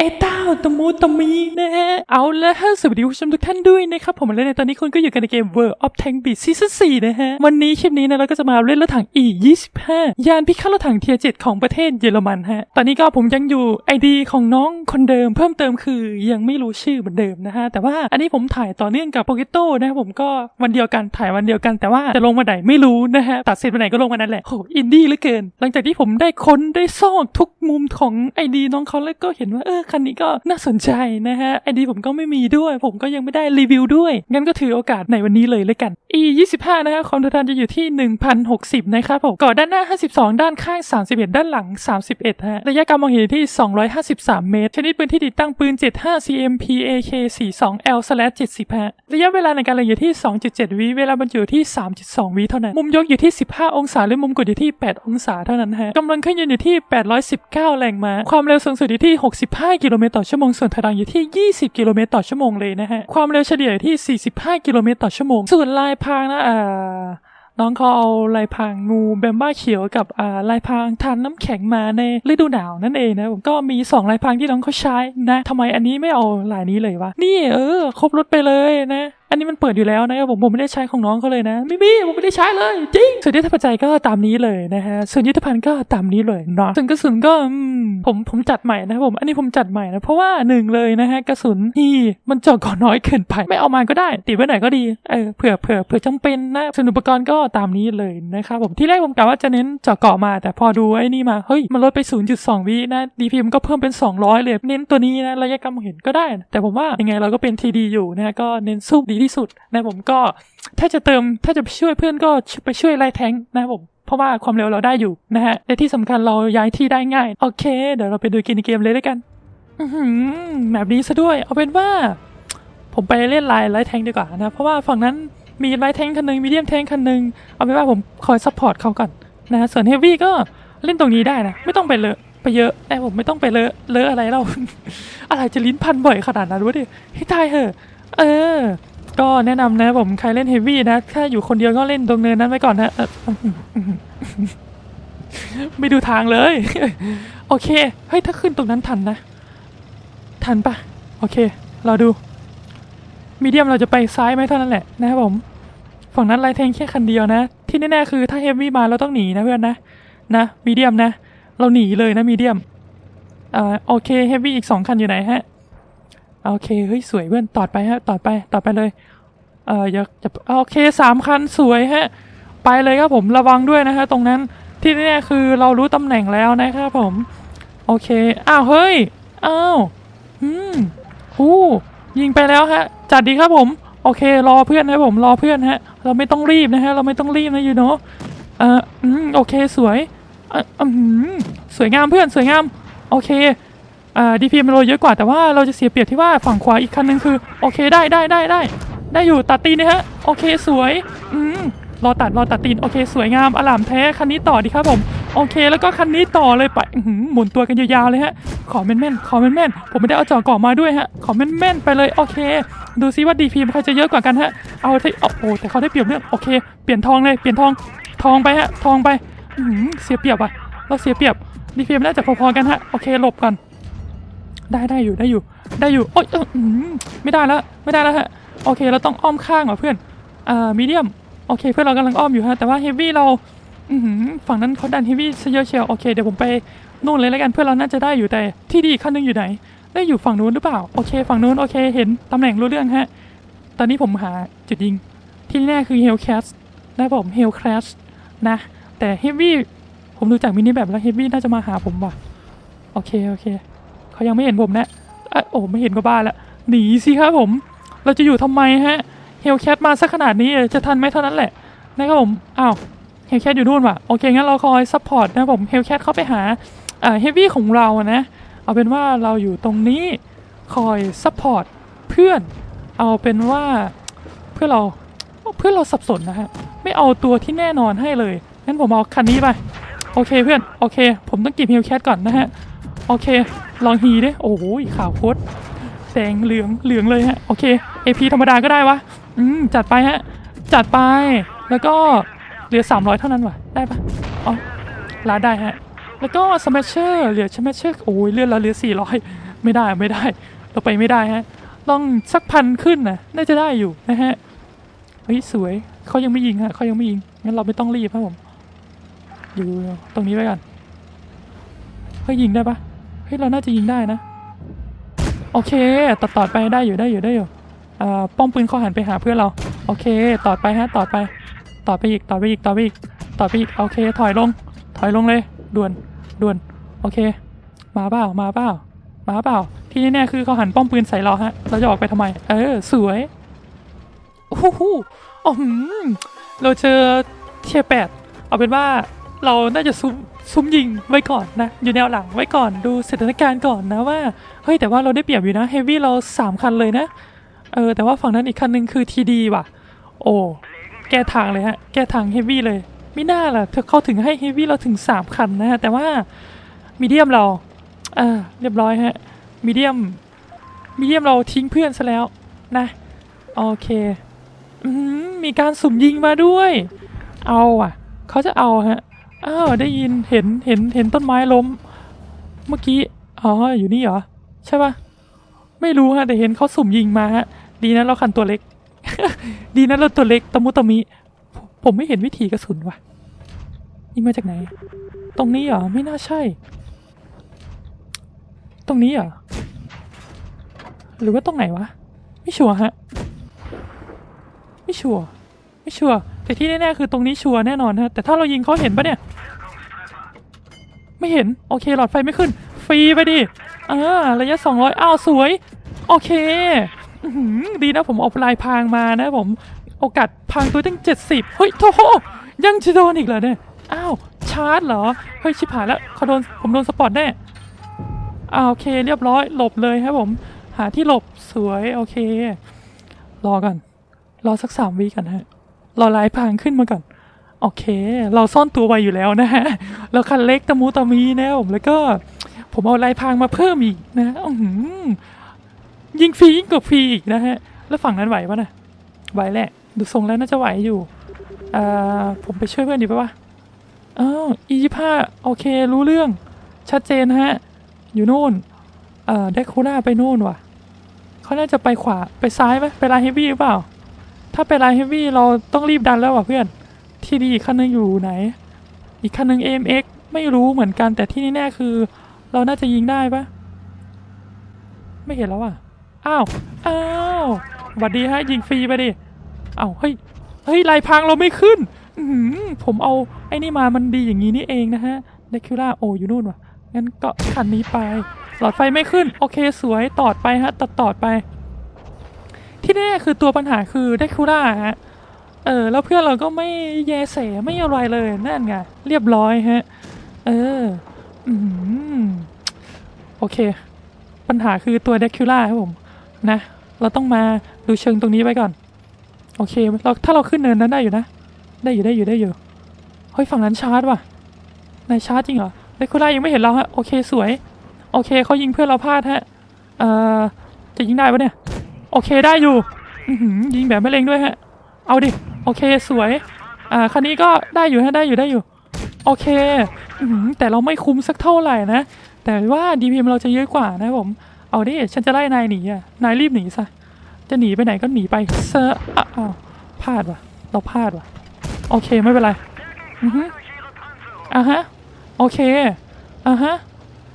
เอต้าตะมูตะมีนะฮะเอาละฮะสวัสดีผู้ชมทุกท่านด้วยนะครับ ผมและในตอนนี้คุณก็อยู่กันในเกม World of Tank Beat Season 4นะฮะ วันนี้คลิปนี้นะเราก็จะมาเล่นรถถัง E25 ยานพิฆาตรถถังเทียร์7ของประเทศเยอรมันฮะ ตอนนี้ก็ผมยังอยู่ ID ของน้องคนเดิม เพิ่มเติมคือยังไม่รู้ชื่อเหมือนเดิมนะฮะ แต่ว่าอันนี้ผมถ่ายต่อเนื่องกับโปเกโต้นะผมก็วันเดียวกันถ่ายวันเดียวกันแต่ว่าจะลงมาไหนไม่รู้นะฮะตัดเสร็จวันไหนก็ลงวันนั้นแหละโหอินดี้เหลือเกิน หลังจากที่ผมได้ค้นได้ซอกทุกมุมของไอดีน้องเขาแล้วก็เห็นว่าเออคันนี้ก็น่าสนใจนะฮะไอดีผมก็ไม่มีด้วย ผมก็ยังไม่ได้รีวิวด้วย งั้นก็ถือโอกาสในวันนี้เลยเลยกัน e 25 นะฮะความทนทานจะอยู่ที่ 1060 นะครับผมก่อด้านหน้า 52 ด้านข้าง 31 ด้านหลัง 31ฮะระยะการมองเห็นอยู่ที่ 253 เมตร ชนิดปืนที่ติดตั้งปืน 75 CMP AK 42 L 70ฮะระยะเวลาในการเล็งอยู่ที่ 2.7 วิเวลาบรรจุอยู่ที่ 3.2 วิเท่านั้น มุมยกอยู่ที่ 15 องศาและมุมกดอยู่ที่ 8 องศาเท่านั้นฮะกำลังเครื่องยนต์อยู่ที่ 819 แรงม้าความเร็วสูงสุดอยู่ที่ 65กิโลเมตรต่อชั่วโมงส่วนถอยหลังอยู่ที่ 20 กิโลเมตรต่อชั่วโมงเลยนะฮะความเร็วเฉลี่ยอยู่ที่ 45 กิโลเมตรต่อชั่วโมงส่วนลายพรางนะอ่า น้องเขาเอาลายพรางงูแบมบ้าเขียวกับอ่าลายพรางทานน้ำแข็งมาในฤดูหนาวนั่นเองนะผมก็มีสองลายพรางที่น้องเขาใช้นะทำไมอันนี้ไม่เอาลายนี้เลยวะนี่เออ ครบรถไปเลยนะอันนี้มันเปิดอยู่แล้วนะครับผมผมไม่ได้ใช้ของน้องเขาเลยนะไม่มีผมไม่ได้ใช้เลย จริงส่วนยุทธปัจจัยก็ตามนี้เลยนะฮะส่วนยุทธภัณฑ์ก็ตามนี้เลยเนาะส่วนกระสุนก็ผมผมจัดใหม่นะครับผมอันนี้ผมจัดใหม่นะเพราะว่าหนึ่งเลยนะฮะกระสุนนี่มันเจาะก่อนน้อยเกินไปไม่เอามาก็ได้ ติดไว้ไหนก็ดีเออเผื่อเผื่อเผื่อจำเป็นนะส่วนอุปกรณ์ก็ตามนี้เลยนะครับผมที่แรกผมกะว่าจะเน้นเจาะเกาะมา แต่พอดูไอ้นี่มา เฮ้ย มันลดไป 0.2 วินะ DPM ก็เพิ่มเป็น 200 เลย เน้นตัวนี้นะระยะการมองเห็นก็ได้นะแต่ผมว่ายังไงเราก็เป็น TD อยู่นะก็เน้นสู้ดีที่สุดนะผมก็ถ้าจะเติมถ้าจะไปช่วยเพื่อนก็ไปช่วยไล่แทงนะผมเพราะว่าความเร็วเราได้อยู่นะฮะและที่สำคัญเราย้ายที่ได้ง่าย โอเค เดี๋ยวเราไปดูกินเกมเลยด้วยกันแบบนี้ซะด้วย เอาเป็นว่า ผมไปเล่นไลน์ไลท์แทงดีกว่านะ เพราะว่าฝั่งนั้น มีไลท์แทงคันหนึ่งมีเดียมแทงคันหนึ่งเอาเป็นว่าผมคอยซัพพอร์ตเขาก่อนนะส่วนเฮฟวี่ก็เล่นตรงนี้ได้นะ ไม่ต้องไปเลอะไปเยอะแต่ผมไม่ต้องไปเลอะเลอะอะไรเรา อะไรจะลิ้นพันบ่อยขนาดนั้นวะดิให้ตายเหอะเออ ก็แนะนำนะผมใครเล่นเฮฟวี่นะถ้าอยู่คนเดียวก็เล่นตรงเนินนั้นไว้ก่อนนะไม่ดูทางเลย โอเคเฮ้ยถ้าขึ้นตรงนั้นทันนะ ทันปะโอเค เราดู มีเดียมเราจะไปซ้ายไหมเท่านั้นแหละนะครับผม ฝั่งนั้นไลท์แทงแค่คันเดียวนะ ที่แน่ๆคือถ้าเฮฟวี่มาเราต้องหนีนะเพื่อนนะ นะมีเดียมนะ เราหนีเลยนะมีเดียมอ่าโอเคเฮฟวี่อีกสองคันอยู่ไหนฮะโอเคเฮ้ยสวยเพื่อนต่อไปฮะต่อไปต่อไปเลยเอออย่าจะโอเคสามคันสวยฮะไปเลยครับผมระวังด้วยนะฮะตรงนั้นที่แน่ๆคือเรารู้ตำแหน่งแล้วนะครับผม โอเคอ้าวเฮ้ยอ้าวอืมหูยิงไปแล้วฮะจัดดีครับผม โอเค รอเพื่อนนะผมรอเพื่อนฮะ เราไม่ต้องรีบนะฮะ เราไม่ต้องรีบนะยูโนเอออืมโอเคสวยเอออืมสวยงามเพื่อนสวยงามโอเคอ่าดีพีมันโรยเยอะกว่าแต่ว่าเราจะเสียเปรียบที่ว่าฝั่งขวาอีกคันนึงคือโอเคได้ได้ได้ได้ได้อยู่ตัดตีนนะฮะโอเคสวยอืมรอตัดรอตัดตีนโอเคสวยงามอลามแท้คันนี้ต่อดีครับผม โอเค แล้วก็คันนี้ต่อเลยไปหมุนตัวกันยาวๆเลยฮะ ขอแม่นๆขอแม่นๆผมไม่ได้เอาจ่อก่อมาด้วยฮะ ขอแม่นๆไปเลย โอเค ดูซิว่าดีพีใครจะเยอะกว่ากันฮะ เอาที่โอ้โหแต่เขาได้เปรียบเรื่องโอเค เปลี่ยนทองเลย เปลี่ยนทอง ทองไปฮะ ทองไปอื้อหือเสียเปรียบอะ เราเสียเปรียบ ดีพีน่าจะพอๆกันฮะ โอเค หลบก่อนได้ได้อยู่ได้อยู่ได้อยู่โอ๊ยอืไม่ได้แล้วไม่ได้แล้วฮะโอเคเราต้องอ้อมข้างว่ะเพื่อนอ่ามีเดียมโอเค เพื่อนเรากำลังอ้อมอยู่ฮะแต่ว่าเฮฟวี่เรา ฝั่งนั้นเขาดันเฮฟวี่ซะเยอะเชียวโอเคเดี๋ยวผมไปนู่นเลยแล้วกันเพื่อนเราน่าจะได้อยู่แต่ที่ดีขั้นหนึงอยู่ไหน ได้อยู่ฝั่งนู้นหรือเปล่าโอเค ฝั่งนู้นโอเค เห็นตำแหน่งรู้เรื่องฮะ ตอนนี้ผมหาจุดยิง ที่แน่คือเฮลแคสนะผมเฮลแคสนะ แต่เฮฟวี่ผมดูจากมินิแบบแล้วเฮฟวี่น่าจะมาหาผมว่ะโอเคโอเคเขายังไม่เห็นผมนะอะโอ้ไม่เห็นก็บ้าละหนีสิครับผม เราจะอยู่ทำไมฮะเฮลแคทมาสักขนาดนี้จะทันไหมเท่านั้นแหละนะครับผมอ้าว เฮลแคทอยู่นู่นว่ะโอเคงั้นเราคอยซัพพอร์ตนะผมเฮลแคทเข้าไปหาเฮฟวี่ของเราอะนะเอาเป็นว่าเราอยู่ตรงนี้คอยซัพพอร์ตเพื่อนเอาเป็นว่าเพื่อเราเพื่อเราสับสนนะฮะไม่เอาตัวที่แน่นอนให้เลยงั้นผมเอาคันนี้ไปโอเคเพื่อนโอเค ผมต้องกินเฮลแคทก่อนนะฮะโอเค ลองฮีดิโอ้โหข่าวโคตรแดงเหลืองเหลืองเลยฮะโอเค AP ธรรมดาก็ได้วะอืมจัดไปฮะจัดไปแล้วก็ เหลือ 300 เท่านั้นวะได้ปะอ๋อลาได้ฮะ แล้วก็สมัชเชอร์เหลือสมัชเชอร์โอ้ยเลื่อนแล้วเหลือสี่ร้อยไม่ได้ไม่ได้ เราไปไม่ได้ฮะต้องสักพันขึ้นนะน่าจะได้อยู่นะฮะเฮ้ยสวยเขายังไม่ยิงฮะเขายังไม่ยิงงั้นเราไม่ต้องรีบครับผมอยู่ตรงนี้ไว้ก่อนเฮ้ยยิงได้ปะเฮ้ยเราน่าจะยิงได้นะ โอเคต่อต่อไปได้อยู่ได้อยู่ได้อยู่อ่าป้อมปืนเขาหันไปหาเพื่อนเรา โอเค ต่อไปฮะต่อไป ต่อไปอีกต่อไปอีกต่อไปอีกต่อไปอีกโอเค ถอยลง ถอยลงเลย ด่วนด่วน โอเค มาเปล่ามาเปล่ามาเปล่า ที่แน่ๆคือเขาหันป้อมปืนใส่เราฮะ เราจะออกไปทำไม เออ สวยโอ้โหอ๋อหืมเราเจอเทียแปดเอาเป็นว่าเราน่าจะซุ่มซุ่มยิงไว้ก่อนนะ อยู่แนวหลังไว้ก่อนดูสถานการณ์ก่อนนะว่า เฮ้ย แต่ว่าเราได้เปรียบอยู่นะเฮฟวี่เราสามคันเลยนะ เออ แต่ว่าฝั่งนั้นอีกคันหนึ่งคือทีดีว่ะ โอ้ แก้ทางเลยฮะ แก้ทางเฮฟวี่เลย ไม่น่าล่ะ เธอเข้าถึงให้เฮฟวี่เราถึงสามคันนะฮะ แต่ว่ามีเดียมเราอ่าเรียบร้อยฮะมีเดียมมีเดียมเราทิ้งเพื่อนซะแล้วนะ โอเคอมีการสุ่มยิงมาด้วย เอาอะ เขาจะเอาฮะ อ้าวได้ยินเห็นเห็นเห็นต้นไม้ล้ม เมื่อกี้ อ๋อ อยู่นี่เหรอ ใช่ปะไม่รู้ฮะ แต่เห็นเขาสุ่มยิงมาฮะ ดีนะเราคันตัวเล็ก ดีนะเราตัวเล็กตะมุตะมิ ผมไม่เห็นวิธีกระสุนว่ะยิงมาจากไหน ตรงนี้เหรอ ไม่น่าใช่ ตรงนี้เหรอ หรือว่าตรงไหนวะ ไม่ชัวร์ฮะ ไม่ชัวร์ ไม่ชัวร์ แต่ที่แน่ๆคือตรงนี้ชัวร์แน่นอนฮะ แต่ถ้าเรายิงเขาเห็นปะเนี่ย ไม่เห็น โอเค หลอดไฟไม่ขึ้น ฟรีไปดิอ่าระยะ 200 อ้าว สวย โอเค อื้อหือดีนะผมเอาลายพรางมานะผมโอกาสพรางตัวตั้ง 70 เฮ้ยโถยังจะโดนอีกเหรอเนี่ย อ้าว ชาร์จเหรอ เฮ้ย ชิบหายแล้วเขาโดนผมโดนสปอตแน่อ่าโอเค เรียบร้อยหลบเลยครับผม หาที่หลบสวยโอเค รอก่อน รอสักสามวิกันฮะ รอลายพรางขึ้นมาก่อน โอเค เราซ่อนตัวไวอยู่แล้วนะฮะเราคันเล็กตะมูตะมีนะผมแล้วก็ ผมเอาลายพรางมาเพิ่มอีกนะอือหือ ยิงฟรียิงกบฟรีอีกนะฮะ แล้วฝั่งนั้นไหวปะนะไหวแหละ ดูทรงแล้วน่าจะไหวอยู่อ่อผมไปช่วยเพื่อนดีปะวะอ้าวอียี่ห้าโอเครู้เรื่องชัดเจนฮะ อยู่นู่นเอ่อเดคูล่าไปนู่นว่ะเขาน่าจะไปขวาไปซ้ายไหมไปลายเฮฟวี่หรือเปล่า ถ้าไปลายเฮฟวี่เราต้องรีบดันแล้วว่ะเพื่อน ที่ดีอีกคันนึงอยู่ไหน อีกคันนึง AMX ไม่รู้เหมือนกันแต่ที่แน่ๆคือ เราน่าจะยิงได้ปะไม่เห็นแล้วอะ อ้าวอ้าวหวัดดีฮะยิงฟรีไปดิอ้าวเฮ้ยเฮ้ยลายพรางเราไม่ขึ้นอือหือผมเอาไอ้นี่มามันดีอย่างนี้นี่เองนะฮะเดคิล่าโออยู่นู่นวะงั้นก็คันนี้ไป หลอดไฟไม่ขึ้น โอเคสวยตอดไปฮะตัดตอดไป ที่แน่คือตัวปัญหาคือเดคิล่าฮะเออแล้วเพื่อนเราก็ไม่แยแสไม่อะไรเลยนั่นไงเรียบร้อยฮะ เอออืมโอเค ปัญหาคือตัวเดคิล่าครับผม นะ เราต้องมาดูเชิงตรงนี้ไว้ก่อน โอเคเราถ้าเราขึ้นเนินนั้นได้อยู่นะ ได้อยู่ได้อยู่ได้อยู่ เฮ้ยฝั่งนั้นชาร์จว่ะ นายชาร์จจริงเหรอเดคิล่ายังไม่เห็นเราฮะ โอเคสวย โอเคเขายิงเพื่อนเราพลาดฮะ เอ่อ จะยิงได้ปะเนี่ย โอเคได้อยู่ยิงแบบไม่เล็งด้วยฮะ เอาดิ โอเคสวย อ่าคันนี้ก็ได้อยู่ฮะได้อยู่ได้อยู่ โอเคแต่เราไม่คุ้มสักเท่าไหร่นะ แต่ว่า DPM เราจะเยอะกว่านะผม เอาดิ ฉันจะไล่นายหนีอะ นายรีบหนีซะ จะหนีไปไหนก็หนีไปเซอร์อ้าวพลาดว่ะ เราพลาดว่ะ โอเคไม่เป็นไร อือฮึอะฮะ โอเค อะฮะ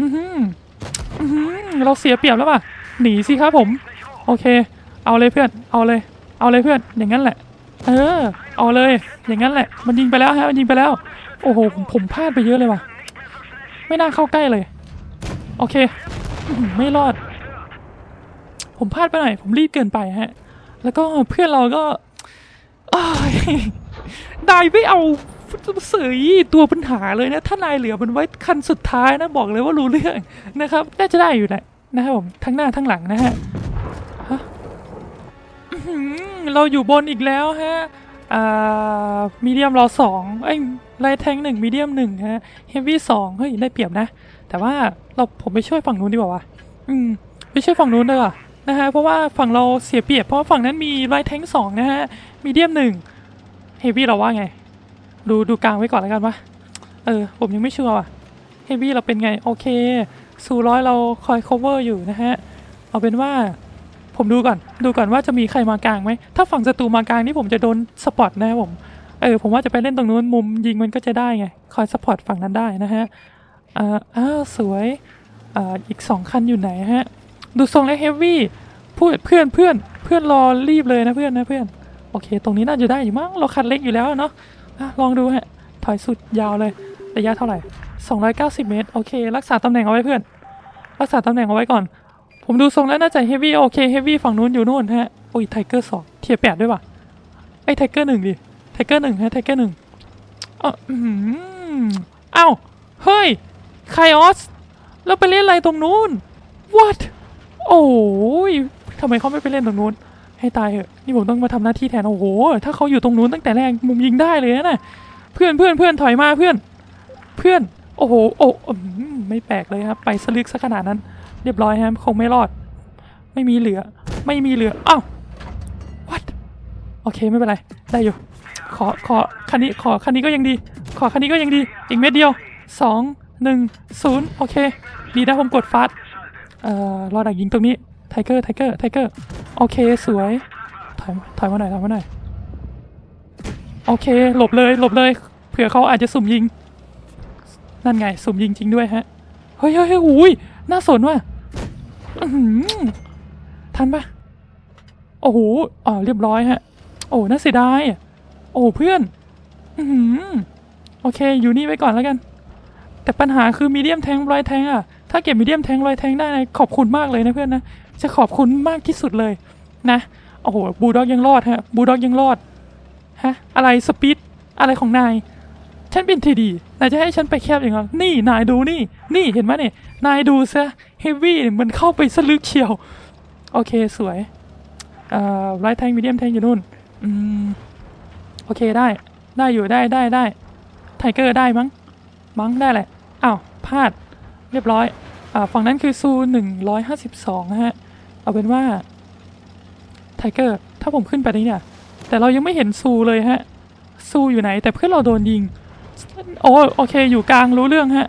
อือฮึอือฮึเราเสียเปรียบแล้วป่ะ หนีสิครับผม โอเค เอาเลยเพื่อน เอาเลย เอาเลยเพื่อน อย่างนั้นแหละ เออ เอาเลย อย่างนั้นแหละ มันยิงไปแล้วฮะ มันยิงไปแล้ว โอ้โห ผมพลาดไปเยอะเลยว่ะ ไม่น่าเข้าใกล้เลย โอเค ไม่รอด ผมพลาดไปหน่อย ผมรีบเกินไปฮะ แล้วก็เพื่อนเราก็อ้ายนายไม่เอาเสยตัวปัญหาเลยนะ ถ้านายเหลือมันไว้คันสุดท้ายนะบอกเลยว่ารู้เรื่องนะครับน่าจะได้อยู่แหละนะครับผมทั้งหน้าทั้งหลังนะฮะเราอยู่บนอีกแล้วฮะ อ่ามีเดียมเราสองไอ้ยไลท์แทงหนึ่งมีเดียมหนึ่งฮะเฮฟวี่สองเฮ้ยได้เปรียบนะ แต่ว่าเราผมไปช่วยฝั่งนู้นดีกว่าวะอืมไปช่วยฝั่งนู้นดีกว่านะฮะเพราะว่าฝั่งเราเสียเปรียบเพราะฝั่งนั้นมีไลท์แทงสองนะฮะมีเดียมหนึ่งเฮฟวี่เราว่าไง ดูดูกลางไว้ก่อนแล้วกันวะเออผมยังไม่ชัวร์ว่ะเฮฟวี่เราเป็นไงโอเคสู่ร้อยเราคอย cover อยู่นะฮะเอาเป็นว่า ผมดูก่อน ดูก่อนว่าจะมีใครมากลางไหม ถ้าฝั่งศัตรูมากลางนี่ผมจะโดนสปอตนะครับผม เออผมว่าจะไปเล่นตรงนู้นมุมยิงมันก็จะได้ไง คอยสปอตฝั่งนั้นได้นะฮะ อ่าอ้าวสวย อ่าอีกสองคันอยู่ไหนฮะ ดูทรงแล้วเฮฟวี่พูดเพื่อนเพื่อนเพื่อนรอรีบเลยนะเพื่อนนะเพื่อน โอเค ตรงนี้น่าจะได้อยู่มั้ง เราคันเล็กอยู่แล้วเนาะอะลองดูฮะ ถอยสุดยาวเลย ระยะเท่าไหร่ 290 เมตร โอเค รักษาตำแหน่งเอาไว้เพื่อน รักษาตำแหน่งเอาไว้ก่อน ผมดูทรงแล้วน่าจะเฮฟวี่โอเคเฮฟวี่ฝั่งนู้นอยู่นู่นฮะโอ้ยไทเกอร์สองเทียแปดด้วยว่ะไอ้ไทเกอร์หนึ่งดิไทเกอร์หนึ่งฮะไทเกอร์หนึ่งเอ้าอื้อหือเอ้าเฮ้ยไคออสแล้วไปเล่นอะไรตรงนู้น what โอ้ยทำไมเขาไม่ไปเล่นตรงนู้น ให้ตายเหอะนี่ผมต้องมาทำหน้าที่แทนโอ้โห ถ้าเขาอยู่ตรงนู้นตั้งแต่แรกมุมยิงได้เลยนะเพื่อนเพื่อนเพื่อนถอยมาเพื่อน เพื่อน โอ้โหโอ้ไม่แปลกเลยครับ ไปสลึกซะขนาดนั้น เรียบร้อยครับคงไม่รอด ไม่มีเหลือ ไม่มีเหลืออ้าว what โอเคไม่เป็นไร ได้อยู่ ขอขอคันนี้ขอคันนี้ก็ยังดี ขอคันนี้ก็ยังดี อีกเม็ดเดียวสองหนึ่งศูนย์โอเค ดีนะผมกดฟาสเอ่อรอดักยิงตรงนี้ไทเกอร์ไทเกอร์ไทเกอร์โอเคสวยถอยมาถอยมาหน่อยถอยมาหน่อยโอเค หลบเลยหลบเลยเผื่อเขาอาจจะสุ่มยิง นั่นไง สุ่มยิงจริงด้วยฮะ เฮ้ยเฮ้ยเฮ้ยอุ้ยน่าสนว่ะ ทันปะโอ้โหอ๋อเรียบร้อยฮะ โอ้น่าเสียดายโอ้เพื่อนอืโอเค อยู่นี่ไว้ก่อนแล้วกัน แต่ปัญหาคือมีเดียมแทงรอยแทงอะถ้าเก็บมีเดียมแทงรอยแทงได้นะขอบคุณมากเลยนะเพื่อนนะ จะขอบคุณมากที่สุดเลยนะ โอ้โห บูด็อกยังรอดฮะ บูด็อกยังรอด ฮะ อะไรสปีดอะไรของนาย ฉันเป็นทีดี นายจะให้ฉันไปแคบอย่างนั้นนี่ นายดูนี่ นี่ เห็นไหมเนี่ย นายดูซะ เฮฟวี่มันเข้าไปสลึกเชียว โอเคสวยเอ่อไรแทงมีเดียมแทงอยู่นู่นอืมโอเคได้ได้อยู่ได้ได้ได้ไทเกอร์ได้มั้ง มั้งได้แหละอ้าวพลาดเรียบร้อยอ่าฝั่งนั้นคือซูหนึ่งร้อยห้าสิบสองนะฮะ เอาเป็นว่าไทเกอร์ถ้าผมขึ้นไปนี่เนี่ย แต่เรายังไม่เห็นซูเลยฮะ ซูอยู่ไหน แต่เพื่อนเราโดนยิง โอ้โอเค อยู่กลางรู้เรื่องฮะ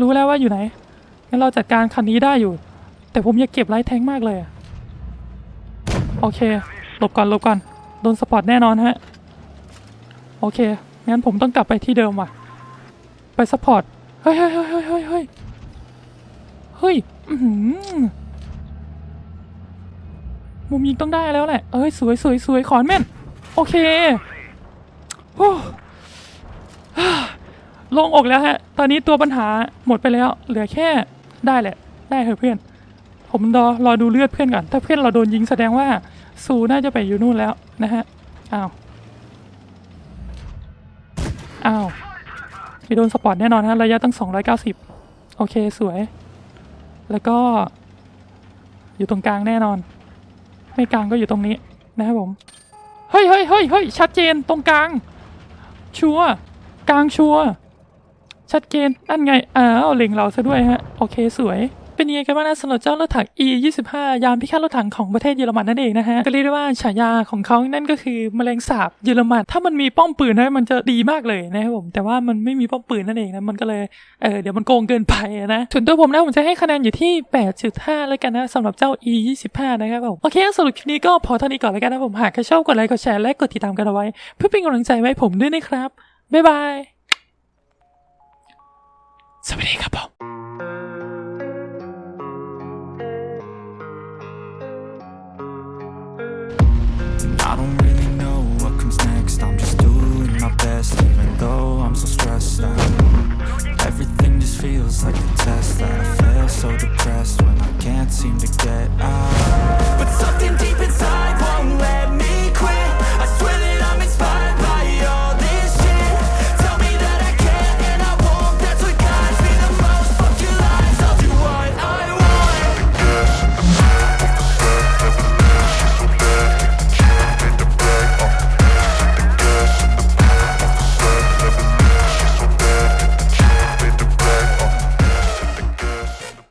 รู้แล้วว่าอยู่ไหน งั้นเราจัดการคันนี้ได้อยู่ แต่ผมอยากเก็บไลท์แทงมากเลยอะโอเค หลบก่อนหลบก่อน โดนสปอตแน่นอนฮะ โอเค งั้นผมต้องกลับไปที่เดิมว่ะ ไปสปอร์ต เฮ้ยเฮ้ยเฮ้ยเฮ้ยเฮ้ยเฮ้ยมุมยิงต้องได้แล้วแหละ เอ้ยสวยสวยสวยขอนแม่น โอเคโอ้โลงอกแล้วฮะ ตอนนี้ตัวปัญหาหมดไปแล้ว เหลือแค่ ได้แหละ ได้เถอะเพื่อน ผมรอรอดูเลือดเพื่อนก่อน ถ้าเพื่อนเราโดนยิงแสดงว่าซูน่าจะไปอยู่นู่นแล้วนะฮะ อ้าว อ้าวมีโดนสปอร์ตแน่นอนฮะ ระยะตั้ง 290 โอเคสวย แล้วก็ อยู่ตรงกลางแน่นอน ไม่กลางก็อยู่ตรงนี้นะครับผม เฮ้ยเฮ้ยเฮ้ยเฮ้ยชัดเจนตรงกลาง ชัวร์กลางชัวร์ ชัดเจนนั่นไง อ้าวเล็งเราซะด้วยฮะ โอเคสวย เป็นยังไงกันบ้างนะสำหรับเจ้ารถถัง E 25ยานพิฆาตรถถังของประเทศเยอรมันนั่นเองนะฮะ ก็เรียกได้ว่าฉายาของเขานั่นก็คือแมลงสาบเยอรมัน ถ้ามันมีป้อมปืนนะมันจะดีมากเลยนะครับผม แต่ว่ามันไม่มีป้อมปืนนั่นเองนะ มันก็เลย เออเดี๋ยวมันโกงเกินไปนะส่วนตัวผมนะผมจะให้คะแนนอยู่ที่ 8.5 แล้วกันนะสำหรับเจ้า E 25นะครับผม โอเคสรุปคลิปนี้ก็พอเท่านี้ก่อนแล้วกันนะผม หากใครชอบกดไลค์ กดแชร์ และกดติดตามกันเอาไว้ เพื่อเป็นกำลังใจไว้ผมด้วยนะครับบ๊ายบาย som en hængerbom. I don't really know what comes next I'm just doing my best Even though I'm so stressed out Everything just feels like a test That I feel so depressed When I can't seem to get out